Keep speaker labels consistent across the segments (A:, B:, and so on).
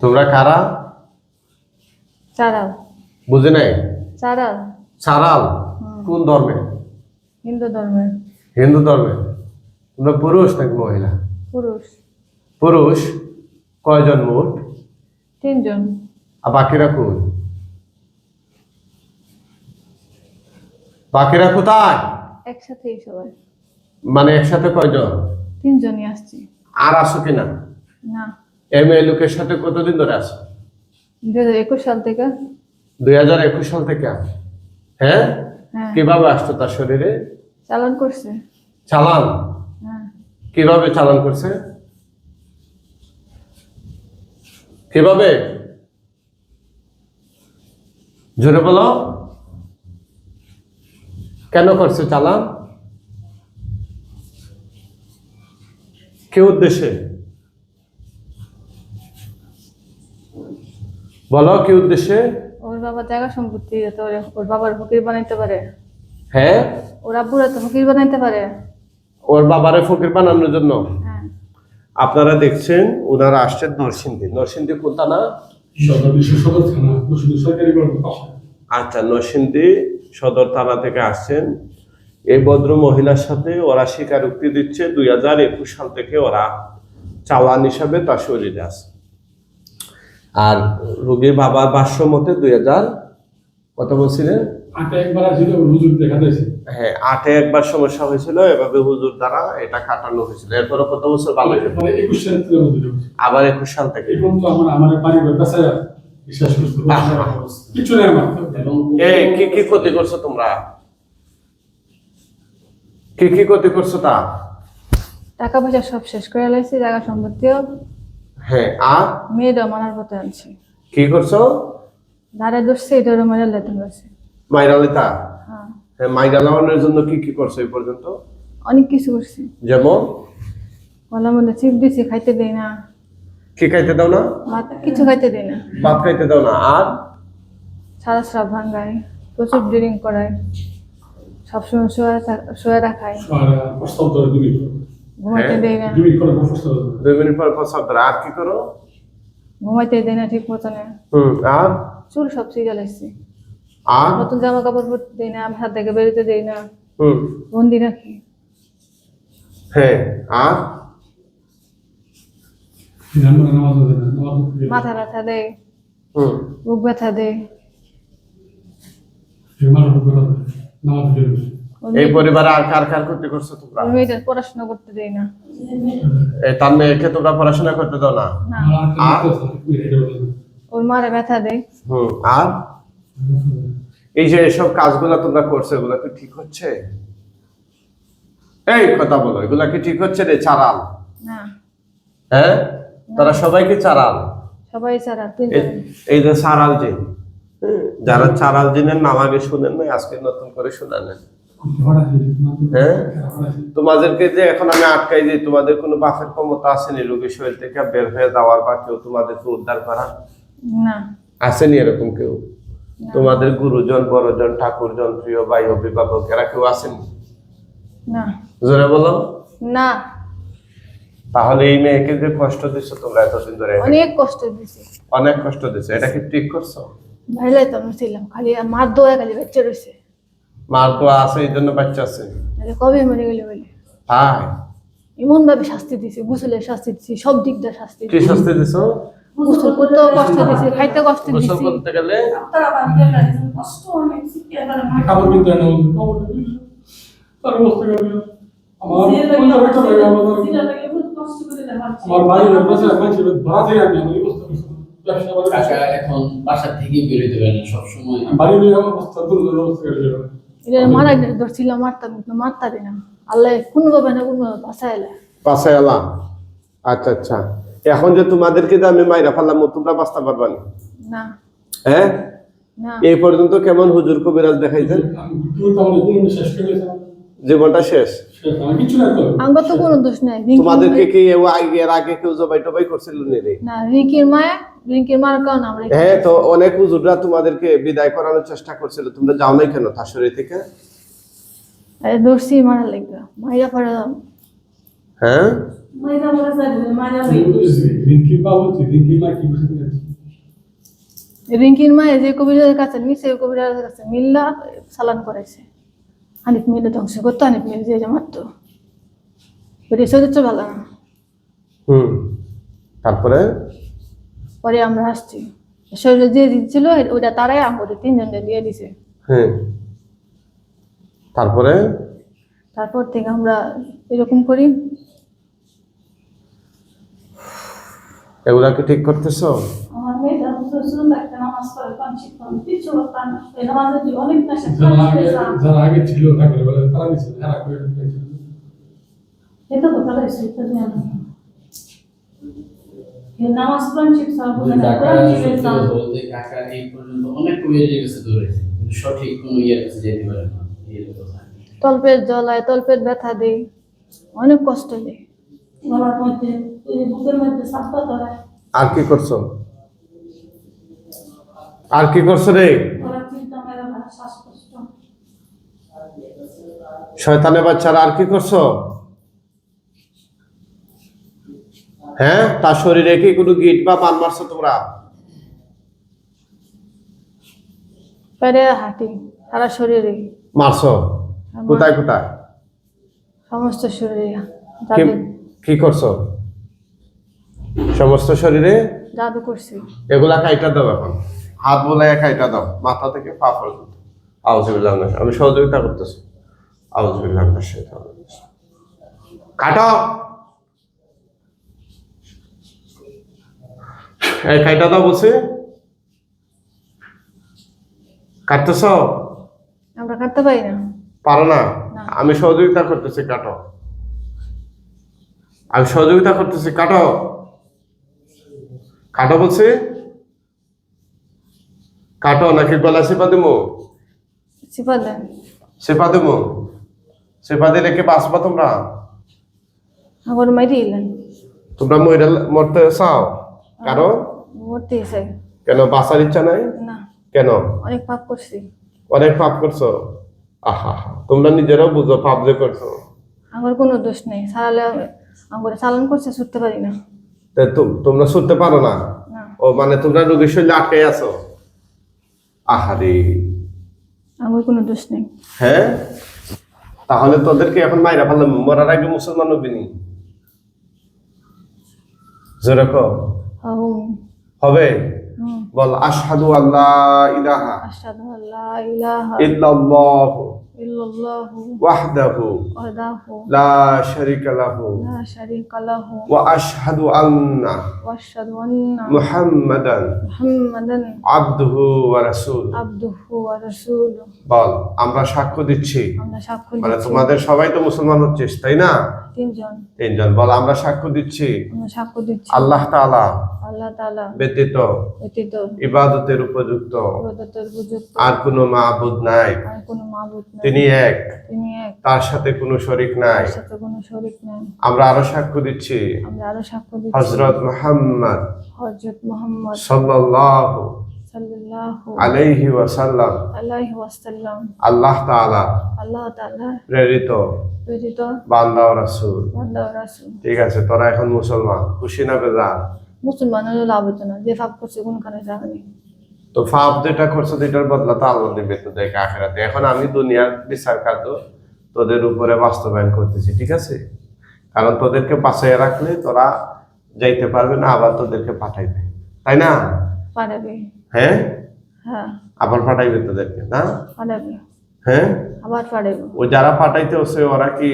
A: তোমরা কারা?
B: চারাল
A: বুঝে নাই?
B: চারাল
A: সারাল? কোন ধর্মে?
B: হিন্দু ধর্মে।
A: হিন্দু ধর্মে। তোমরা পুরুষ নাকি মহিলা?
B: পুরুষ।
A: পুরুষ। কয়জন মোট?
B: তিনজন।
A: আর বাকিরা কোন? বাকিরা কোথায়?
B: একসাথেই সবাই।
A: মানে একসাথে কয়জন?
B: তিনজনই আসছি।
A: আর আসো কিনা?
B: না।
A: এম এ লোকের সাথে কতদিন ধরে
B: হাজার একুশ সাল থেকে।
A: দুই হাজার একুশ সাল থেকে হ্যাঁ?
B: হ্যাঁ।
A: কীভাবে আসতো তার শরীরে?
B: চালান করছে।
A: চালান?
B: হ্যাঁ।
A: কীভাবে চালান করছে? কীভাবে? জোরে বলো। কেন করছে চালান? কে উদ্দেশ্যে? বলো কি উদ্দেশ্যে?
B: ওর বাবা জায়গা সম্পত্তি যাতে ওর ওর বাবার ফকির বানাইতে পারে।
A: হ্যাঁ?
B: ওর আব্বুরা তো ফকির বানাইতে পারে।
A: ওর বাবারে ফকির বানানোর জন্য?
B: হ্যাঁ।
A: আপনারা দেখছেন ওনারা আসছেন নরসিংদী। নরসিংদী কোনটা না আচ্ছা নরসিংদী সদর থানা থেকে আসছেন। এই ভদ্র মহিলার সাথে ওরা স্বীকারোক্তি দিচ্ছে দুই হাজার একুশ সাল থেকে ওরা চালান হিসাবে তার শরীরে আছে। আর রোগীর বাবার ভাষ্য মতে দুই হাজার কত বলছিলেন? হ্যাঁ আটে একবার সমস্যা হয়েছিল এভাবে হুজুর দ্বারা এটা কাটানো হয়েছিল। এরপরে কত বছর ভালো। আবার একুশ সাল থেকে। কি কি ক্ষতি করছ তোমরা? কি কি ক্ষতি করছ তা?
B: টাকা পয়সা সব শেষ করে লাইছি জায়গা সম্পত্তিও
A: হ্যাঁ আর?
B: মেয়েটা মানার পথে আনছি।
A: কি করছ?
B: ধারে দোষছে এটা মেরে লেতে হয়েছে
A: মাইরালিতা
B: হ্যাঁ।
A: হ্যাঁ মাইরা লাগানোর জন্য কি কি করছ এই পর্যন্ত?
B: অনেক কিছু করছি।
A: যেমন?
B: বলার মধ্যে চিপ দিছি খাইতে দেই না।
A: কি খাইতে দাও না?
B: ভাত কিছু খাইতে দেই না।
A: ভাত খাইতে দাও না। আর?
B: সারা স্রাব ভাঙ্গাই প্রচুর ড্রিঙ্ক করায়। সবসময় শোয়া শোয়া রাখায় ঘুমাইতে
A: হ্যাঁ,
B: দেই না।
A: দুই মিনিট পর প্রস্তাব ধরো। আর কি করো?
B: ঘুমাইতে দেই না ঠিক মতনে।
A: হুম আর?
B: চুল সব সিজা লাগছে
A: আর?
B: নতুন জামা কাপড় পরতে দেই না আমি হাত থেকে বেরোতে দেই না।
A: হুম।
B: বন্দি রাখি।
A: হ্যাঁ আর?
C: না না।
B: মাথা ব্যথা দেয়।
A: হুম।
B: বুক ব্যথা দেয়।
A: এই পরিবারে আর কার কার ক্ষতি করছ তোমরা?
B: পড়াশোনা করতে দেই না।
A: এই তার মেয়েকে তোমরা পড়াশোনা করতে দাও না?
C: আর?
B: ওর মারে ব্যথা দেয়।
A: হুম আর? এই যে এসব কাজগুলো তোমরা করছ এগুলো কি ঠিক হচ্ছে? এই কথা বলো এগুলা কি ঠিক হচ্ছে রে চারাল?
B: না।
A: হ্যাঁ? তারা সবাইকে চারাল?
B: সবাই ছাড়া
A: এই- যে চারাল জিন যারা চারাল জিনের নাম আগে শুনেন নাই আজকে নতুন করে শোনালেন। হ্যাঁ? তোমাদেরকে যে এখন আমি আটকাই দিই তোমাদের কোনো বাফের ক্ষমতা আসেনি রোগীর শরীর থেকে বের হয়ে যাওয়ার বা কেউ তোমাদেরকে উদ্ধার করা?
B: না।
A: আসেনি এরকম কেউ? তোমাদের গুরুজন বড়জন ঠাকুরজন প্রিয় ভাই অভিভাবক এরা কেউ আসেনি?
B: না।
A: জোরে বলো।
B: না।
A: তাহলে এই মেয়েকে যে কষ্ট দিচ্ছ তোমরা এতদিন ধরে?
B: অনেক কষ্ট দিছি।
A: অনেক কষ্ট দিচ্ছ এটা কি ঠিক করছ?
B: ভাইলাই তো আমি ছিলাম। খালি মার দোয়া খালি বাচ্চা রয়েছে
A: মার তো আছে এই জন্য বাচ্চা আছে।
B: কবে মরে গেলে বলে?
A: হ্যাঁ
B: এমন ভাবে শাস্তি দিছে গোসলের শাস্তি দিছি সব দিক দিয়ে শাস্তি
A: কি শাস্তি দিছো?
B: গোসল করতেও কষ্ট দিছি খাইতে কষ্ট
A: গোসল
B: দিছি
A: করতে গেলে?
C: কাপড় কিনতে না কাপড় তার অবস্থা করে আমার ভাই আমার আমার ভাই আমি আমি অবস্থা ব্যবসা
D: এখন বাসা থেকে বেরোতে পারে না সবসময়।
C: বাড়ি নিয়ে অবস্থা দূর দূর অবস্থা
B: এটা মারা ধরছিল মারতাম কিন্তু মারতারি না। আল্লাহ কোনো ভাবে না কোনো এলা
A: বাসায় এলাম আচ্ছা আচ্ছা। এখন যে তোমাদেরকে যে আমি মাইরা ফেললাম তোমরা বাঁচতে পারবা না?
B: না।
A: হ্যাঁ? এই পর্যন্ত কেমন হুজুর কবিরাজ দেখাইছেন? জীবনটা শেষ।
C: শেষ আমি কিছু না তো
B: আমার তো কোনো দোষ নাই।
A: তোমাদেরকে কি এও আগে- এর আগে কেউ জবাই টবাই করছিল নি রে
B: না রিঙ্কির মায়া রিঙ্কির মার কারণে আমরা
A: হ্যাঁ তো অনেক হুজুররা তোমাদেরকে বিদায় করানোর চেষ্টা করছিল। তোমরা যাও নাই কেন তাসরি থেকে?
B: মারা লাগবে। মাইরা পড়া
A: হ্যাঁ?
E: মাইরা বলে যাই মাইরা
C: বাবু মা কি বুঝতে
B: রিঙ্কির মায়ে যে কবিরাজের কাছে নিছে কবিরাজের কাছে মিল্লা চালান করাইছে। হানিফ মিলে ধ্বংস করতো হানিফ মিলে যে মারতো। ওই চরিত্র ভালো না।
A: হুম তারপরে?
B: পরে আমরা আসছি। শরীরে যে দিচ্ছিল ওটা তারাই আমাদের তিনজনকে দিয়ে দিছে।
A: হ্যাঁ। তারপরে?
B: তারপর থেকে আমরা এরকম করি।
A: এগুলা কি ঠিক করতেছো?
E: আমার মেয়েটা সুন্দর একটা নামাজ পড়ে কম কিছু করতাম না এই নামাজে দিয়ে অনেক নেশা
C: যারা আগে ছিল ঠাকুর বলে তারা দিচ্ছে এরা করে
E: এটা তো ভালো হয়েছে এটা জানো নামাজ কনসিক সব বুঝে না
D: কাকা
E: কোরআন
D: সত্যি বলতে কাকা এই পর্যন্ত অনেক কবিরাজের কাছে দৌড়েছে কিন্তু সঠিক কোনো ইয়ের কাছে যেতে পারে না
B: তলপেট জ্বলায় তলপেট ব্যথা দেয় অনেক কষ্ট দেয়
E: গলার মধ্যে বুকের মধ্যে সাপ্পা ধরে
A: আর কি করছ? আর কি করছ রে? শয়তানের বাচ্চারা আর কি করছ? হ্যাঁ তার শরীরে কি কোনো গিট বা পান মারছো তোমরা?
B: পেরে হাঁটি সারা শরীরে।
A: মারছো? কোথায় কোথায়?
B: সমস্ত শরীরে
A: কি করছ? সমস্ত শরীরে?
B: জাদু করছি।
A: এগুলা কাইটা দাও এখন। হাত বোলাই কাইটা দাও মাথা থেকে পা পর্যন্ত। আউজবিল্লাহ আমি সহযোগিতা করতেছি। আউজবিল্লাহ কাটো এই কাইটা দাও বলছি। কাটতেছ?
B: আমরা কাটতে পারি না।
A: পারো না। আমি সহযোগিতা করতেছি কাটো আমি সহযোগিতা করতেছি কাটো কাটো বলছি। কাটো নাকি গলা চেপা দেবো
B: দেন
A: চেপা দেবো চেপা দিলে কি বাঁচবা তোমরা?
B: আমার মাইরি এলেন
A: তোমরা মরে মরতে চাও। কারও
B: মরতে চাই
A: কেন বাঁচার ইচ্ছা নাই?
B: না।
A: কেন?
B: অনেক পাপ করছি
A: অনেক পাপ করছ আহা তোমরা নিজেরাও বুঝো পাপ যে করছ
B: আমার কোনো দোষ নেই। সারালে আমার চালান করছে ছুটতে পারি না।
A: তোমরা শুনতে পারো না?
B: না।
A: ও মানে তোমরা রোগীর শরীরে আটকে আছো? আহারে।
B: আমার কোনো দোষ নেই।
A: হ্যাঁ? তাহলে তোদেরকে এখন মাইরা ফেললাম। মরার আগে মুসলমান হবিনি যেরকম
B: হুম
A: হবে? বল আশহাদু আল্লাহ ইলাহা।
B: আশহাদু আল্লাহ ইলাহা।
A: ইল্লাল্লাহ।
B: ইল্লাল্লাহু لا شريك له
A: বল আমরা সাক্ষ্য দিচ্ছি।
B: আমরা সাক্ষ্য
A: মানে তোমাদের সবাই তো মুসলমান হচ্ছিস তাই না?
B: তিনজন।
A: তিনজন। বল আমরা সাক্ষ্য দিচ্ছি।
B: সাক্ষ্য দিচ্ছি।
A: আল্লাহ তাআলা
B: আল্লাহ তাআলা
A: ব্যতীত
B: ব্যতীত
A: ইবাদতের উপযুক্ত।
B: ইবাদতের উপযুক্ত।
A: আর কোনো মাবুদ নাই।
B: আর কোনো মাবুদ নাই।
A: তিনি এক।
B: তিনি এক।
A: তার সাথে কোনো শরিক নাই।
B: তার সাথে কোনো শরীক নাই।
A: আমরা আরও সাক্ষ্য দিচ্ছি।
B: আমরা আরও সাক্ষ্য দিচ্ছি।
A: হযরত মুহাম্মদ
B: হযরত মুহাম্মদ
A: সাল্লাল্লাহু
B: সাল্লাল্লাহু
A: আলাইহি ওয়াসাল্লাম।
B: আলাইহি ওয়াসাল্লাম।
A: আল্লাহ তাআলা।
B: আল্লাহ তাআলা
A: প্রেরিত।
B: প্রেরিত।
A: বান্দা ও রাসূল।
B: বান্দা ও রাসূল।
A: ঠিক আছে তোরা এখন মুসলমান। খুশি না বেজার?
B: মুসলমানের লাভ হতো না। যে পাপ করছে কোনখানে যাবে না
A: তো ফাপ যেটা করছ এটার বদলা তো আল্লাহ দিবে তো দেখ আখেরাতে। এখন আমি দুনিয়ার বিচার কাজ তোদের উপরে বাস্তবায়ন করতেছি ঠিক আছে? কারণ তোদেরকে বাঁচাইয়া রাখলে তোরা যাইতে পারবে না আবার তোদেরকে পাঠাইবে। তাই না?
B: পাঠাবে।
A: হ্যাঁ?
B: হ্যাঁ।
A: আবার পাঠাইবে তোদেরকে না?
B: পাঠাবে।
A: হ্যাঁ?
B: আবার পাঠাবে।
A: ও যারা পাঠাইতে হচ্ছে ওরা কি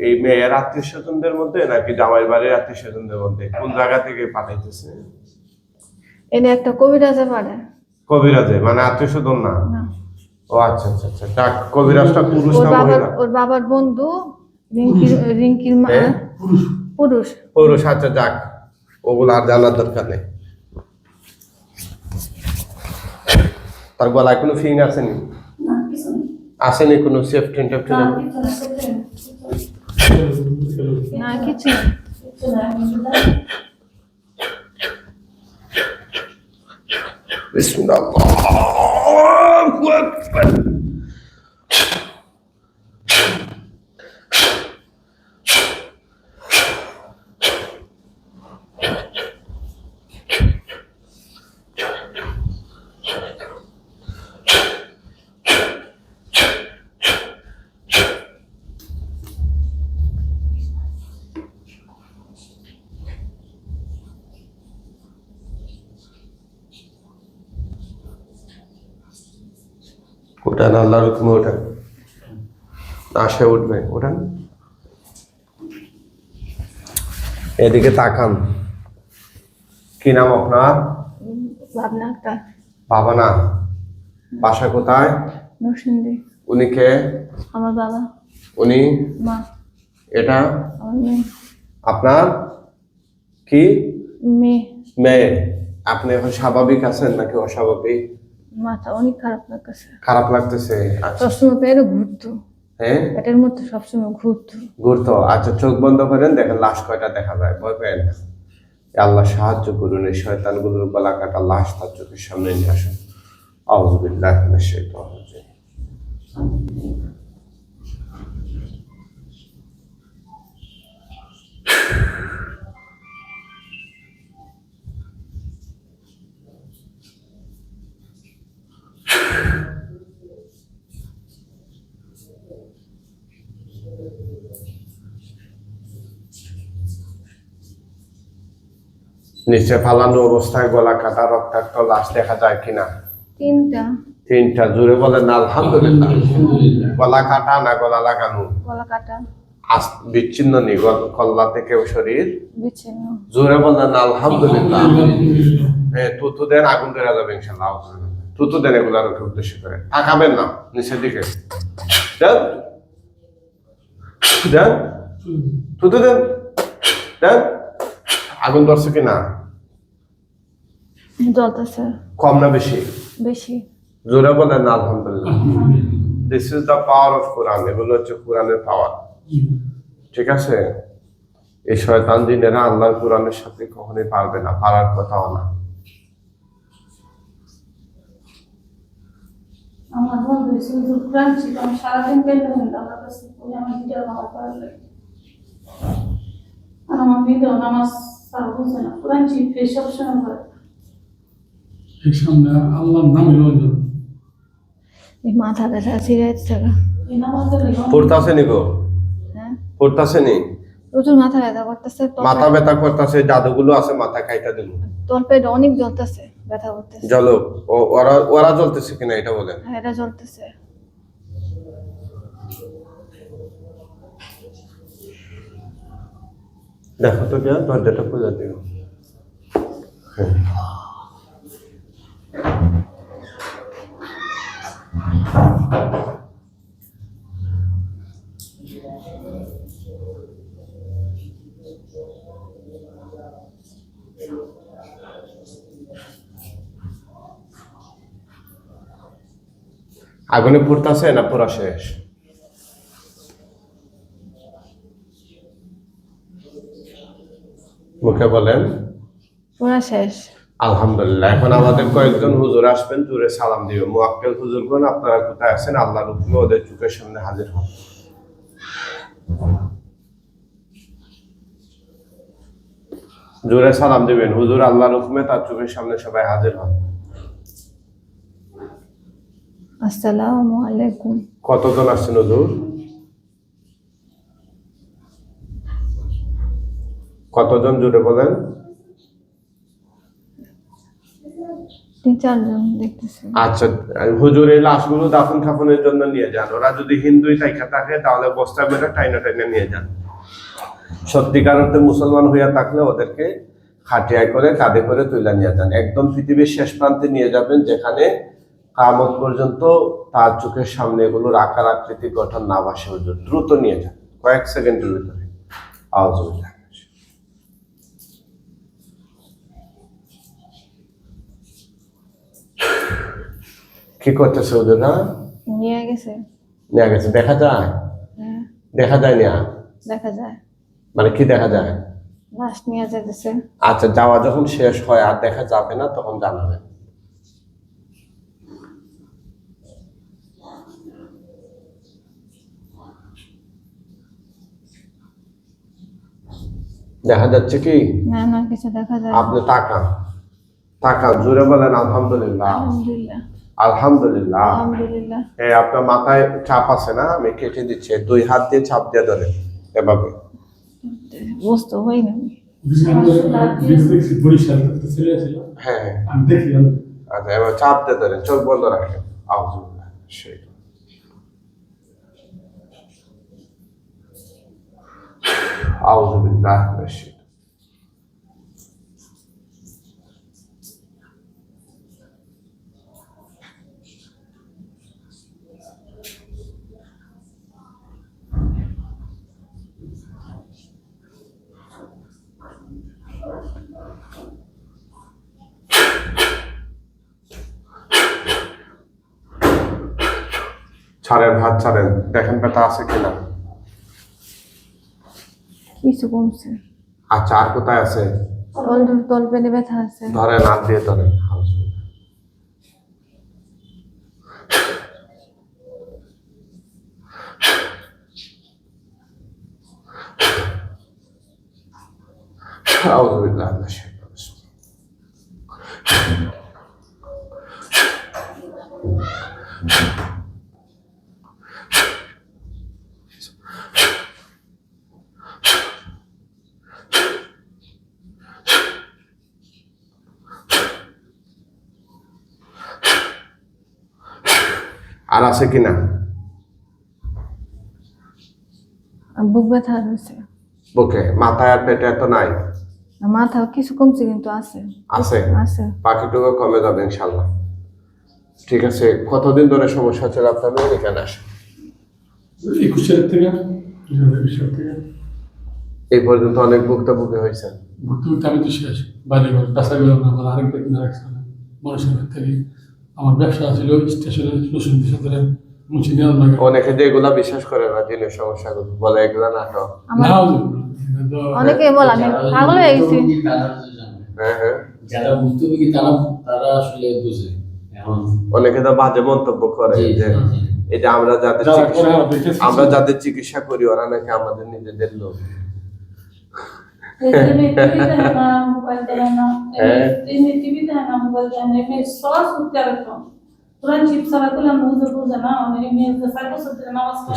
A: এই মেয়ের আত্মীয় স্বজনদের মধ্যে নাকি জামাই বাড়ির আত্মীয় স্বজনদের মধ্যে? কোন জায়গা থেকে পাঠাইতেছে?
B: এনে একটা কবিরাজে পাঠায়।
A: কবিরাজে? মানে আত্মীয় স্বজন না। ও আচ্ছা আচ্ছা আচ্ছা। ডাক কবিরাজটা পুরুষ না মহিলা?
B: ওর বাবার বন্ধু রিঙ্কির রিঙ্কির মা
A: হ্যাঁ?
B: পুরুষ।
A: পুরুষ আচ্ছা যাক। ওগুলো আর জানার দরকার নেই। তার গলায় কোনো ফিং আসেনি? আসেনি কোনো সেফটিন টেফটিন
E: না কিছু না সেটাই
B: না কিছু না।
E: কিছু না
A: বিসমিল্লাহ। ওঠান আল্লাহর হুকুমে ওঠান সে উঠবে ওঠান এদিকে তাকান। কি নাম আপনার?
B: ভাবনা
A: না বাসা কোথায়?
B: নরসিংদী।
A: উনি কে?
B: আমার বাবা।
A: উনি?
B: মা।
A: এটা? আপনার? কি?
B: মেয়ে।
A: মেয়ে। আপনি এখন স্বাভাবিক আছেন নাকি অস্বাভাবিক?
B: মাথা অনেক খারাপ লাগতেছে।
A: খারাপ লাগতেছে আচ্ছা।
B: সবসময় পেটে ঘুরতো।
A: হ্যাঁ?
B: পেটের মধ্যে সবসময় ঘুরতো।
A: ঘুরতো। আচ্ছা চোখ বন্ধ করেন দেখেন লাশ কয়টা দেখা যায়। ভয় না। আল্লাহ সাহায্য করুন এই শয়তানগুলোর গলা কাটা লাশ তার চোখের সামনে নিয়ে আসুন। আউজবিল্লাহ মিনাশ শাইতানির রাজিম। নিচে ফালানো অবস্থায় গলা কাটা রক্তাক্ত লাশ দেখা যায় কিনা?
B: তিনটা।
A: তিনটা। জুড়ে বলেন না আলহামদুলিল্লাহ।
D: আলহামদুলিল্লাহ।
A: গলা কাটা না গলা লাগানো?
B: গলা কাটা।
A: বিচ্ছিন্ন নেই গল- কল্লা থেকে শরীর?
B: বিচ্ছিন্ন।
A: জোরে বলেন না আলহামদুলিল্লাহ।
C: আলহামদুলিল্লাহ।
A: হ্যাঁ তুতু দেন আগুন ধরে যাবে ইনশাল্লাহ তুতু দেন এগুলার ওকে উদ্দেশ্য করে। তাকাবেন না নিচের দিকে। দেন। দেন। তুতু দেন। দেন। আগুন ধরছে কিনা
B: জ্বলতেছে
A: কম না বেশি?
B: বেশি।
A: জোরে বলেন না আলহামদুলিল্লাহ। This is the power of Quran এগুলো হচ্ছে কোরআনের পাওয়ার ঠিক আছে? এই শয়তান জিনেরা আল্লাহর কোরআনের সাথে কখনোই পারবে না পারার কথাও না।
E: আমার বন্ধু শুধু কোরআন ছিল আমি সারাদিন পেলে আমার কাছে আমার ভিডিও ভালো লাগে আর আমার ভিডিও নামাজ না। কোরআন ছিল সবসময় করে
C: এই সামনে আল্লাহর নামে রঞ্জন
B: এই মাথা ব্যথা সিরিয়াস থাকা।
E: এই নামাজের লেগে অনেক-
A: পড়তাছে নি গো?
B: হ্যাঁ?
A: পড়তাছে নি
B: প্রচুর মাথা ব্যথা করতেছে
A: মাথা ব্যথা করতেছে জাদুগুলো আছে মাথা খাইটা দিল।
B: অনেক জ্বলতেছে ব্যথা করতেছে।
A: জলো ও- ওরা ওরা জ্বলতেছে কিনা এটা বলেন?
B: হ্যাঁ এটা জ্বলতেছে।
A: দেখো তো যা দরজাটা খোলা দিও। আগুনে পুড়তাছে না পুরা শেষ মুখে বলেন
B: পুরা শেষ।
A: আলহামদুলিল্লাহ এখন আমাদের কয়েকজন হুজুর আসবেন জুড়ে সালাম দিবে। মুয়াক্কেল হুজুরগণ আপনারা কোথায় আছেন? আল্লাহর হুকুমে ওদের চোখের সামনে হাজির হন। জোরে সালাম দিবেন হুজুর আল্লাহর হুকুমে তার চোখের সামনে সবাই হাজির হন।
B: আসসালামু আলাইকুম।
A: কতজন আসছেন হুজুর? কতজন জুড়ে বলেন? আচ্ছা হুজুর এই লাশগুলো দাফন খাফনের জন্য নিয়ে যান। ওরা যদি হিন্দুই থাকে তাহলে বস্তা বেড়ে টাইনা টাইনা নিয়ে যান। সত্যিকার অর্থে মুসলমান হইয়া থাকলে ওদেরকে খাটিয়ায় করে কাঁধে করে তুলে নিয়ে যান। একদম পৃথিবীর শেষ প্রান্তে নিয়ে যাবেন যেখানে কামত পর্যন্ত তার চোখের সামনে এগুলোর আকার আকৃতি গঠন না বাসে হুজুর। দ্রুত নিয়ে যান কয়েক সেকেন্ডের ভিতরে। আওয়াজ হয়ে যায় কি করতেছে হুজুরা
B: নিয়ে গেছে।
A: নেওয়া গেছে দেখা যায়?
B: হ্যাঁ।
A: দেখা যায় না
B: দেখা যায়।
A: মানে কি দেখা যায়?
B: লাশ নিয়ে যেতেছে
A: আচ্ছা যাওয়া যখন শেষ হয় আর দেখা যাবে না তখন জানাবে। দেখা যাচ্ছে কি?
B: না না কিছু দেখা যায় না।
A: আপনি তাকান। তাকান জোরে বলেন আলহামদুলিল্লাহ।
B: আলহামদুলিল্লাহ।
A: আলহামদুলিল্লাহ
B: আলহামদুলিল্লাহ
A: এই আপনার মাথায় চাপ আছে না আমি কেটে দিচ্ছি দুই হাত দিয়ে চাপ দিয়ে ধরেন এভাবে
B: বুঝতে হই না আমি।
C: বিশ দেখছি বরিশাল একটা ছেলে ছিল
A: হ্যাঁ হ্যাঁ
C: আমি দেখি আমি
A: আচ্ছা এবার চাপ দিয়ে ধরেন চোখ বন্ধ রাখেন আউযুবিল্লাহ। الشيطان أعوذ بالله من الشيطان ছাড়েন হাত ছাড়েন দেখেন ব্যথা আছে কিনা
B: কিছু কমছে
A: আচ্ছা আর কোথায় আছে
B: তল তল পেনে ব্যথা আছে
A: ধরেন হাত দিয়ে ধরেন أعوذ بالله من الشيطان আছে কিনা
B: বুক ব্যথা
A: মাথায় আর পেটে এত নাই?
B: মাথা কিছু কমছে কিন্তু আছে।
A: আছে?
B: আছে।
A: বাকিটুকু কমে যাবে ইনশাল্লাহ ঠিক আছে কতদিন ধরে সমস্যা ছিল আপনার এখানে আসে?
C: একুশ সালের থেকে।
A: এই পর্যন্ত অনেক ভুক্তভোগী হয়েছেন
C: হতে আমি তো শেষ। বাড়ি ঘর গেলাম না আরেকটা কিনে রাখছে মানুষের থেকে আমার ব্যবসা ছিল স্টেশনে রসুন বিষয় ধরে মুছে নেওয়ার লাগে
A: অনেকে যে এগুলা বিশ্বাস করে না সমস্যাগুলো। বলে এগুলা নাটক
B: অনেকে বলে আমি
D: যারা
B: পাগল হয়ে গেছি।
A: হ্যাঁ হ্যাঁ।
D: যারা ভুক্তভোগী তারা তারা আসলে বুঝে।
A: অনেকে তো বাজে মন্তব্য করে যে যে আমরা যাদের চিকিৎসা।
C: আমরা
A: যাদের চিকিৎসা করি ওরা নাকি আমাদের নিজেদের লোক।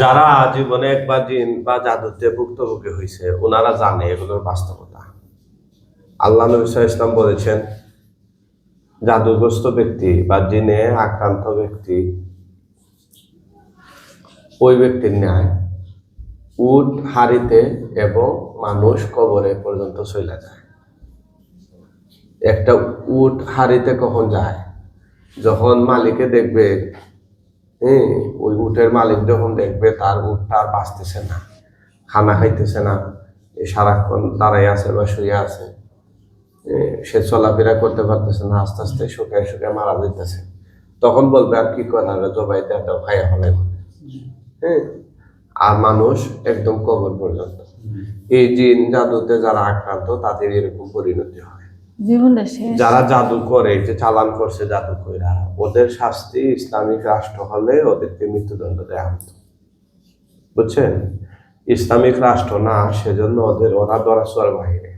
A: যারা জীবনে একবার জিন বা জাদুতে ভুক্তভোগী হয়েছে ওনারা জানে এগুলোর বাস্তবতা। আল্লাহ নবী ইসলাম বলেছেন জাদুগ্রস্ত ব্যক্তি বা জিনে আক্রান্ত ব্যক্তি, ওই ব্যক্তির ন্যায় উট হারিতে এবং মানুষ কবরে পর্যন্ত চলে যায়। একটা উট হারিতে কখন যায়? যখন মালিকে দেখবে হ্যাঁ ওই উটের মালিক যখন দেখবে তার উটটা আর বাঁচতেছে না খানা খাইতেছে না এ সারাক্ষণ দাঁড়াই আছে বা শুয়ে আছে সে চলাফেরা করতে পারতেছে না আস্তে আস্তে শুকায় শুকায় মারা যাইতেছে। তখন বলবে আর কি করার জবাই দেওয়াটাও খাইয়া ফেলাই হ্যাঁ আর মানুষ একদম কবর পর্যন্ত। এই জিন জাদুতে যারা আক্রান্ত তাদের এরকম পরিণতি হয়। যারা জাদু করে যে চালান করছে জাদু কইরা ওদের শাস্তি ইসলামিক রাষ্ট্র হলে ওদেরকে মৃত্যুদণ্ড দেওয়া হতো। বুঝছেন? ইসলামিক রাষ্ট্র না সেজন্য ওদের ওরা দরাচর বাহিরে।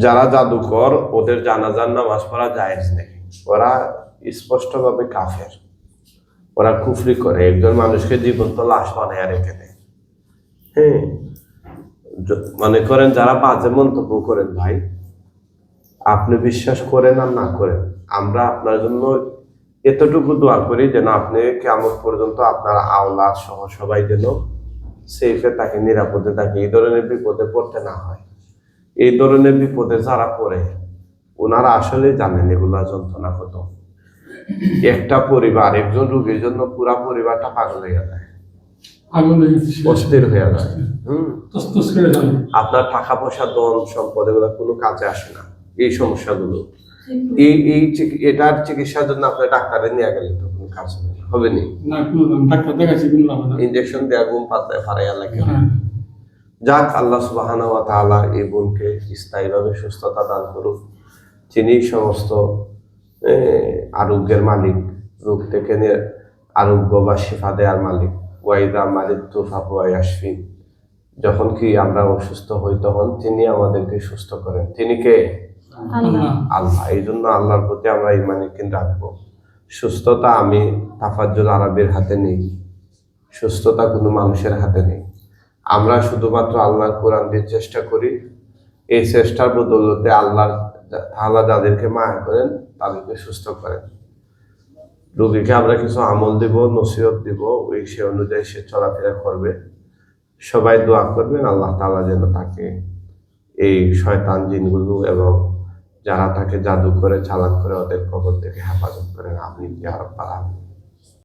A: যারা জাদুকর ওদের জানাজার নামাজ পড়া জায়েজ নেই। ওরা স্পষ্টভাবে কাফের। ওরা কুফরি করে। একজন মানুষকে জীবন্ত লাশ বানায় রেখে দেয়। হ্যাঁ মনে করেন যারা বাজে মন্তব্য করেন ভাই, আপনি বিশ্বাস করেন আর না করেন, আমরা আপনার জন্য এতটুকু দোয়া করি যেন আপনি কেমন পর্যন্ত আপনার আওলা সহ সবাই যেন সেফে তাকে নিরাপদে থাকে। এই ধরনের বিপদে পড়তে না হয়। এই ধরনের বিপদে যারা পড়ে, ওনারা আসলে জানেন এগুলা যন্ত্রণা কত একটা পরিবার, একজন রোগীর জন্য পুরা পরিবারটা পাগল হয়ে যায়।
C: আগুন লেগেছে
A: অস্থির হয়ে যায় হুম।
C: তস তস করে যাবে
A: আপনার টাকা পয়সা দন সম্পদ এগুলো কোনো কাজে আসে না এই সমস্যাগুলো। এই এই এটার চিকিৎসার জন্য আপনার ডাক্তারে নিয়ে গেলে তো কোনো কাজ হবে হবে নি? ইঞ্জেকশন দেওয়া ঘুম পাতায় ফারাইয়া লাগে
C: হ্যাঁ।
A: যাক আল্লাহ সুবাহানা ওয়া তাআলা এই বোনকে স্থায়ীভাবে সুস্থতা দান করুক। তিনি সমস্ত আরোগ্যের মালিক রোগ থেকে নিয়ে আরোগ্য বা শিফা দেওয়ার মালিক ওয়াইদা মালিক তুফা ওয়াইয়াসফিন যখন কি আমরা অসুস্থ হই তখন তিনি আমাদেরকে সুস্থ করেন। তিনি কে?
B: আল্লাহ।
A: এই জন্য আল্লাহর প্রতি আমরা ইমানে কিন্তু রাখব। সুস্থতা আমি তাফাজ্জুল আরবের হাতে নেই। সুস্থতা কোনো মানুষের হাতে নেই। আমরা শুধুমাত্র আল্লাহর কোরআন দিয়ে চেষ্টা করি। এই চেষ্টার বদৌলতে আল্লাহ আল্লাহ যাদেরকে মায়া করেন তাদেরকে সুস্থ করেন। রোগীকে আমরা কিছু আমল দেব, নসিহত দেব, ওই সে অনুযায়ী সে চলাফেরা করবে। সবাই দোয়া করবেন, আল্লাহ তালা যেন তাকে এই শয়তান জিনগুলো এবং যারা তাকে জাদু করে, চালাক করে, ওদের কবর থেকে হেফাজত করেন। আপনি ইয়া রাব্বাল আলামিন।